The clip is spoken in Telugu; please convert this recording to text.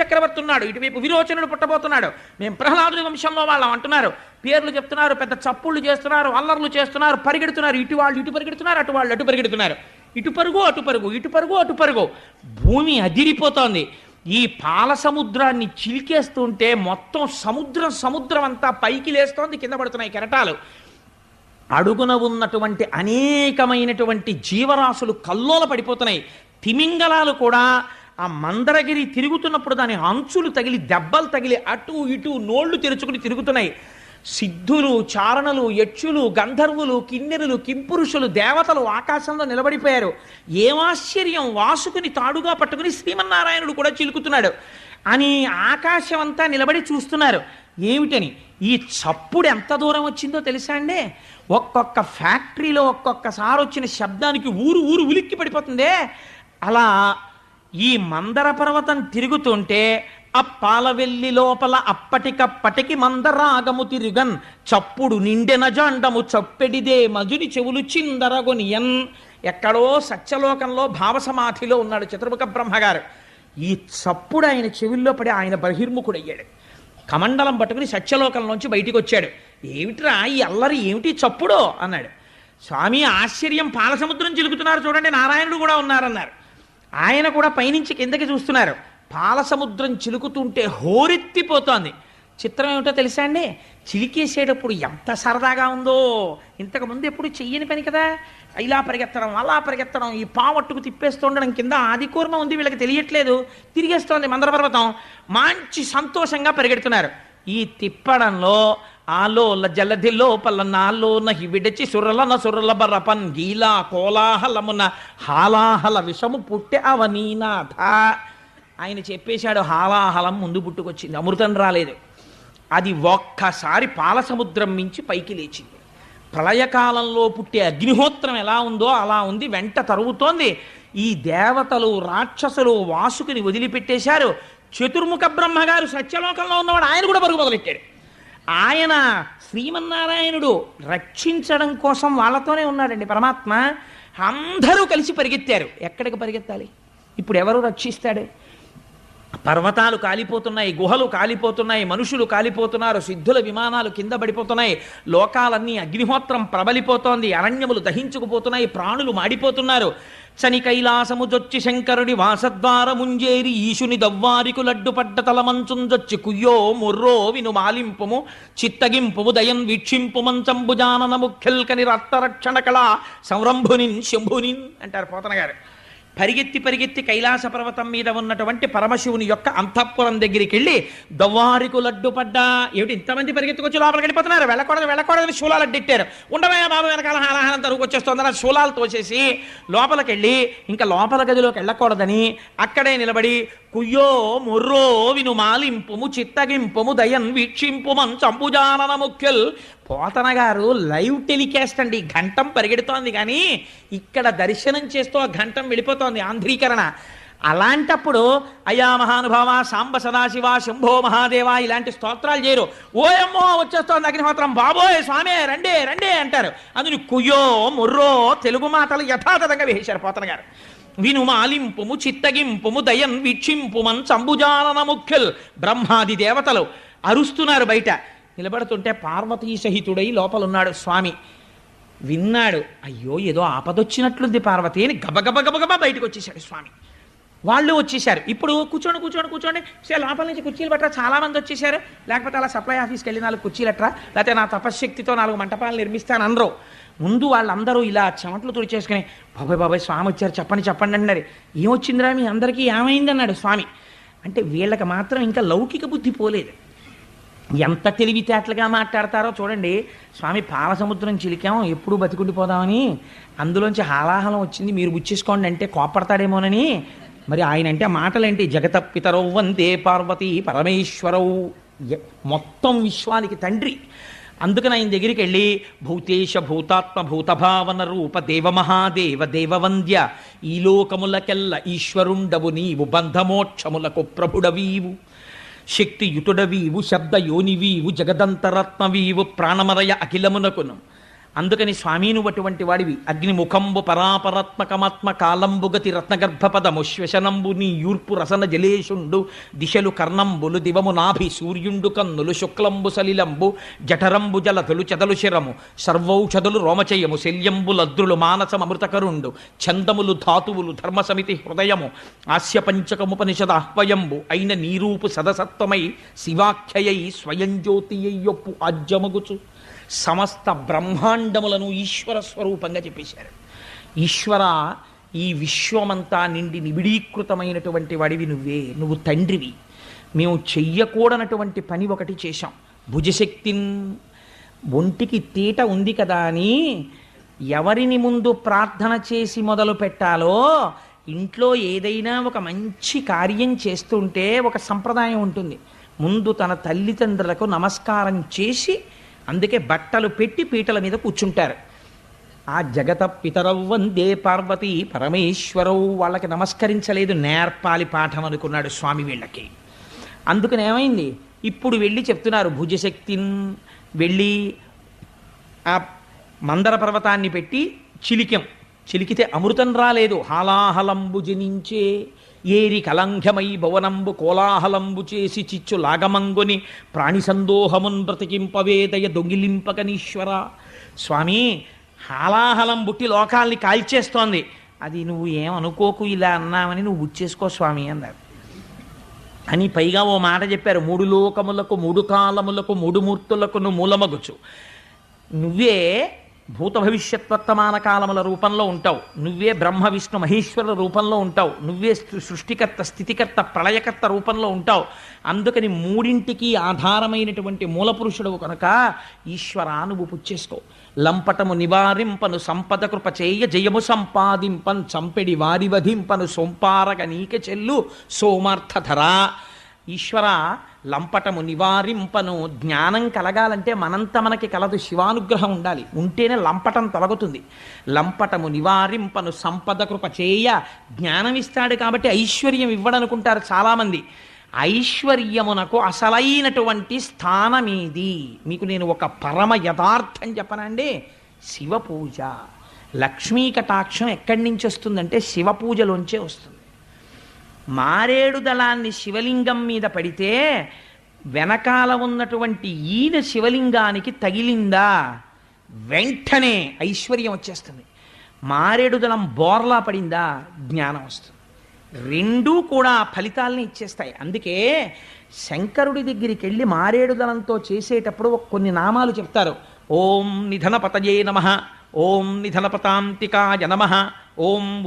చక్రవర్తి ఉన్నాడు ఇటువైపు విరోచనుడు పుట్టబోతున్నాడు. మేము ప్రహ్లాదుని వంశంలో వాళ్ళం అంటున్నారు. పేర్లు చెప్తున్నారు పెద్ద చప్పుళ్ళు చేస్తున్నారు అల్లర్లు చేస్తున్నారు పరిగెడుతున్నారు. ఇటు వాళ్ళు ఇటు పరిగెడుతున్నారు అటు వాళ్ళు అటు పరిగెడుతున్నారు. ఇటు పరుగు అటు పరుగు ఇటు పరుగు అటు పరుగు. భూమి అదిరిపోతోంది. ఈ పాల సముద్రాన్ని చిలికేస్తుంటే మొత్తం సముద్రం సముద్రం అంతా పైకి లేస్తోంది కింద పడుతున్నాయి కెరటాలు. అడుగున ఉన్నటువంటి అనేకమైనటువంటి జీవరాశులు కల్లోల పడిపోతున్నాయి. తిమింగలాలు కూడా ఆ మందరగిరి తిరుగుతున్నప్పుడు దాని అంచులు తగిలి దెబ్బలు తగిలి అటు ఇటు నోళ్ళు తెరుచుకుని తిరుగుతున్నాయి. సిద్ధులు చారణలు యక్షులు గంధర్వులు కిన్నెరులు కింపురుషులు దేవతలు ఆకాశంలో నిలబడిపోయారు. ఏమాశ్చర్యం వాసుకుని తాడుగా పట్టుకుని శ్రీమన్నారాయణుడు కూడా చిలుకుతున్నాడు. అని ఆకాశం అంతా నిలబడి చూస్తున్నారు. ఏమిటని? ఈ చప్పుడు ఎంత దూరం వచ్చిందో తెలుసా అండి? ఒక్కొక్క ఫ్యాక్టరీలో ఒక్కొక్కసారి వచ్చిన శబ్దానికి ఊరు ఊరు ఉలిక్కి పడిపోతుందే అలా ఈ మందర పర్వతం తిరుగుతుంటే అప్పాలవెల్లి లోపల అప్పటికప్పటికి మందరాగము తిరుగన్. చప్పుడు నిండెన జాండము చప్పెడిదే మజుని చెవులు చిందరగొనియన్. ఎక్కడో సత్యలోకంలో భావసమాధిలో ఉన్నాడు చతుర్ముఖ బ్రహ్మగారు. ఈ చప్పుడు ఆయన చెవుల్లో పడి ఆయన బహిర్ముఖుడయ్యాడు. కమండలం పట్టుకుని సత్యలోకంలోంచి బయటికి వచ్చాడు ఏమిట్రా ఈ అల్లరి ఏమిటి చప్పుడో? అన్నాడు. స్వామి ఆశ్చర్యం పాలసముద్రం చిలుకుతున్నారు చూడండి నారాయణుడు కూడా ఉన్నారన్నారు. ఆయన కూడా పైనుంచి కిందకి చూస్తున్నారు. పాలసముద్రం చిలుకుతుంటే హోరెత్తిపోతోంది. చిత్రం ఏమిటో తెలుసా అండి? చిలికేసేటప్పుడు ఎంత సరదాగా ఉందో. ఇంతకుముందు ఎప్పుడు చెయ్యని పని కదా. ఇలా పరిగెత్తడం అలా పరిగెత్తడం ఈ పావట్టుకు తిప్పేస్తుండడం కింద ఆదికూర్మ ఉంది వీళ్ళకి తెలియట్లేదు. తిరిగేస్తోంది మందర పర్వతం మంచి సంతోషంగా పరిగెడుతున్నారు. ఈ తిప్పడంలో ఆలోల జలధి లోపల నాలోన విడచి సురలన సురల బరపన్ గీలా కోలాహలమున హాలాహల విషము పుట్టె అవనీనాథ. ఆయన చెప్పేశాడు హాలాహలం ముందు పుట్టుకొచ్చింది అమృతం రాలేదు. అది ఒక్కసారి పాలసముద్రం మించి పైకి లేచింది. ప్రళయకాలంలో పుట్టే అగ్నిహోత్రం ఎలా ఉందో అలా ఉంది వెంట తరుగుతోంది ఈ దేవతలు రాక్షసులు వాసుకుని వదిలిపెట్టేశారు. చతుర్ముఖ బ్రహ్మగారు సత్యలోకంలో ఉన్నవాడు ఆయన కూడా పరుగు మొదలెట్టాడు. ఆయన శ్రీమన్నారాయణుడు రక్షించడం కోసం వాళ్ళతోనే ఉన్నాడండి పరమాత్మ. అందరూ కలిసి పరిగెత్తారు. ఎక్కడికి పరిగెత్తాలి? ఇప్పుడు ఎవరు రక్షిస్తాడు? పర్వతాలు కాలిపోతున్నాయి గుహలు కాలిపోతున్నాయి మనుషులు కాలిపోతున్నారు సిద్ధుల విమానాలు కింద పడిపోతున్నాయి లోకాలన్నీ అగ్నిహోత్రం ప్రబలిపోతోంది అరణ్యములు దహించుకుపోతున్నాయి ప్రాణులు మాడిపోతున్నారు. శని కైలాసము జొచ్చి శంకరుడి వాసద్వారముంజేరి ఈశుని దవ్వారికు లడ్డుపడ్డ తలమంచుంజొచ్చి కుయ్యో ముర్రో విను మాలింపుము చిత్తగింపుము దయం వీక్షింపు మంచంబుజానన ముఖ్యల్కని రక్తరక్షణ కళ సంరంభునిన్ శంభునిన్ అంటారు పోతన గారు పరిగెత్తి పరిగెత్తి కైలాస పర్వతం మీద ఉన్నటువంటి పరమశివుని యొక్క అంతఃపురం దగ్గరికి వెళ్ళి దవ్వారికు లడ్డు పడ్డా. ఏమిటి ఇంతమంది పరిగెత్తుకొచ్చి లోపలికి వెళ్ళిపోతున్నారు? వెళ్ళకూడదు వెళ్ళకూడదని శూలాలు అడ్డెట్టారు. ఉండవయ్యా బాబు వెనకాల హాలాహలం తరుగు వచ్చేస్తుందని శూలాలు తోసేసి లోపలికి వెళ్ళి ఇంకా లోపల గదిలోకి వెళ్ళకూడదని అక్కడే నిలబడి కుయ్యో మొర్రో విను మాలింపుము చిత్తగింపుము దయన్ వీక్షింపుమం చంపుజానన ముఖ్యల్. పోతన గారు లైవ్ టెలికాస్ట్ అండి. ఘంటం పరిగెడుతోంది కానీ ఇక్కడ దర్శనం చేస్తూ ఆ ఘంటం వెళ్ళిపోతోంది ఆంధ్రీకరణ. అలాంటప్పుడు అయా మహానుభావ సాంబ సదాశివ శంభో మహాదేవ ఇలాంటి స్తోత్రాలు చేయరు. ఓయమ్మో వచ్చేస్తోంది అగ్నిహోత్రం. బాబోయ్ స్వామి రండే రండే అంటారు. అందుని కుయ్యో ముర్రో తెలుగు మాటలు యథాతథంగా వేశారు పోతన గారు. వినుమాలింపుము చిత్తగింపుము దయం వీక్షింపుమన్ చంబుజానన ముఖ్యల్ బ్రహ్మాది దేవతలు. అరుస్తున్నారు బయట. నిలబడుతుంటే పార్వతీ సహితుడై లోపలున్నాడు స్వామి. విన్నాడు అయ్యో ఏదో ఆపదొచ్చినట్లుంది పార్వతి అని గబగబ గబగబా బయటకు వచ్చేసాడు స్వామి. వాళ్ళు వచ్చేసారు. ఇప్పుడు కూర్చోండి కూర్చోండి కూర్చోండి. సే లోపల నుంచి కుర్చీలు పట్టరా. చాలా మంది వచ్చేసారు. లేకపోతే అలా సప్లై ఆఫీస్కి వెళ్ళి నాలుగు కుర్చీలు ఎట్రా లేకపోతే నా తపశ్శక్తితో నాలుగు మంటపాలు నిర్మిస్తాను అనరు. ముందు వాళ్ళందరూ ఇలా చెమట్లు తుడిచేసుకుని బాబాయ్ బాబాయ్ స్వామి వచ్చారు. చెప్పండి చెప్పండి అన్నారు. ఏమొచ్చిందిరా? మీ అందరికీ ఏమైంది? అన్నాడు స్వామి. అంటే వీళ్ళకి మాత్రం ఇంకా లౌకిక బుద్ధి పోలేదు. ఎంత తెలివితేటలుగా మాట్లాడతారో చూడండి. స్వామి పాలసముద్రం చిలికాం ఎప్పుడు బతికుండిపోదామని? అందులోంచి హాలాహలం వచ్చింది. మీరు బుచ్చేసుకోండి అంటే కోపడతాడేమోనని మరి ఆయన అంటే మాటలేంటి? జగత పితరౌ వందే పార్వతి పరమేశ్వరౌ. మొత్తం విశ్వానికి తండ్రి. అందుకని ఆయన దగ్గరికి వెళ్ళి భూతేశ భూతాత్మ భూతభావన రూప దేవమహాదేవ దేవవంద్య ఈ లోకములకెల్ల ఈశ్వరుండవు నీవు బంధమోక్షములకు ప్రభుడవీవు. శక్తియుతుడవీవు శబ్ద యోనివీవు జగదంతరత్నవీవు ప్రాణమరయ అఖిలమునకును. అందుకని స్వామి నువ్వు అటువంటి వాడివి అగ్నిముఖంబు పరాపరాత్మకమాత్మ కాలంబుగతి రత్నగర్భపదము శ్వశనంబు నీ యూర్పు రసన జలేషుండు దిశలు కర్ణంబులు దివము నాభి సూర్యుండు కన్నులు శుక్లంబు సలిలంబు జఠరంబు జలతులు చెదలు శిరము సర్వౌషధులు రోమచయము శల్యంబు లద్రులు మానసమృతకరుండు ఛందములు ధాతువులు ధర్మసమితి హృదయము ఆస్య పంచకముపనిషద ఆహ్వయంబు అయిన నీరూపు సదసత్వమై శివాఖ్యయై స్వయం జ్యోతియ్యొప్పు ఆజ్యమగుచు. సమస్త బ్రహ్మాండములను ఈశ్వర స్వరూపంగా చెప్పేశారు. ఈశ్వర ఈ విశ్వమంతా నిండి నిబిడీకృతమైనటువంటి వాడివి నువ్వే నువ్వు తండ్రివి. మేము చెయ్యకూడనటువంటి పని ఒకటి చేశాం. భుజశక్తిన్ ఒంటికి తీట ఉంది కదా అని ఎవరిని ముందు ప్రార్థన చేసి మొదలు పెట్టాలో ఇంట్లో ఏదైనా ఒక మంచి కార్యం చేస్తుంటే ఒక సంప్రదాయం ఉంటుంది. ముందు తన తల్లిదండ్రులకు నమస్కారం చేసి అందుకే బట్టలు పెట్టి పీటల మీద కూర్చుంటారు. ఆ జగత పితరవ్వందే పార్వతి పరమేశ్వరవు వాళ్ళకి నమస్కరించలేదు నేర్పాలి పాఠం అనుకున్నాడు స్వామి వీళ్ళకి. అందుకని ఏమైంది? ఇప్పుడు వెళ్ళి చెప్తున్నారు భుజశక్తిన్ వెళ్ళి ఆ మందర పర్వతాన్ని పెట్టి చిలికెం. చిలికితే అమృతం రాలేదు. హాలాహలంబు జనించే ఏరి కలంఘమై భవనంబు కోలాహలంబు చేసి చిచ్చు లాగమంగుని ప్రాణి సందోహమున్ బ్రతికింపవేదయ దొంగిలింపకనీశ్వర. స్వామి హాలాహలం బుట్టి లోకాల్ని కాల్చేస్తోంది. అది నువ్వు ఏమనుకోకు ఇలా అన్నామని నువ్వు ఉచ్చేసుకో స్వామి అన్నారు. అని పైగా ఓ మాట చెప్పారు. మూడు లోకములకు మూడు కాలములకు మూడు మూర్తులకు మూలమగుచు. నువ్వే భూత భవిష్యత్ వర్తమాన కాలముల రూపంలో ఉంటావు. నువ్వే బ్రహ్మ విష్ణు మహేశ్వరుల రూపంలో ఉంటావు. నువ్వే సృష్టికర్త స్థితికర్త ప్రళయకర్త రూపంలో ఉంటావు. అందుకని మూడింటికి ఆధారమైనటువంటి మూలపురుషుడు కనుక ఈశ్వర నువ్వు పుచ్చేసుకో. లంపటము నివారింపను సంపద కృప చేయ జయము సంపాదింపన్ చంపెడి వారి వధింపను సొంపారగ నీక చెల్లు సోమార్థధరా. ఈశ్వర లంపటము నివారింపను జ్ఞానం కలగాలంటే మనంత మనకి కలదు శివానుగ్రహం ఉండాలి. ఉంటేనే లంపటం తొలగుతుంది. లంపటము నివారింపను సంపద కృప చేయ జ్ఞానం ఇస్తాడు కాబట్టి ఐశ్వర్యం ఇవ్వడనుకుంటారు చాలామంది. ఐశ్వర్యమునకు అసలైనటువంటి స్థానమేది? మీకు నేను ఒక పరమ యథార్థం చెప్పనండి. శివ పూజ లక్ష్మీ కటాక్షం ఎక్కడి నుంచి వస్తుందంటే శివ పూజలోంచే వస్తుంది. మారేడు దళాన్ని శివలింగం మీద పడితే వెనకాల ఉన్నటువంటి ఈయన శివలింగానికి తగిలిందా? వెంటనే ఐశ్వర్యం వచ్చేస్తుంది. మారేడు దళం బోర్లా పడిందా? జ్ఞానం వస్తుంది. రెండూ కూడా ఫలితాలని ఇచ్చేస్తాయి. అందుకే శంకరుడి దగ్గరికి వెళ్ళి మారేడు దళంతో చేసేటప్పుడు కొన్ని నామాలు చెప్తారు. ఓం నిధనపతయే నమ ఓం నిధనపతాంతికాయ నమ ఓం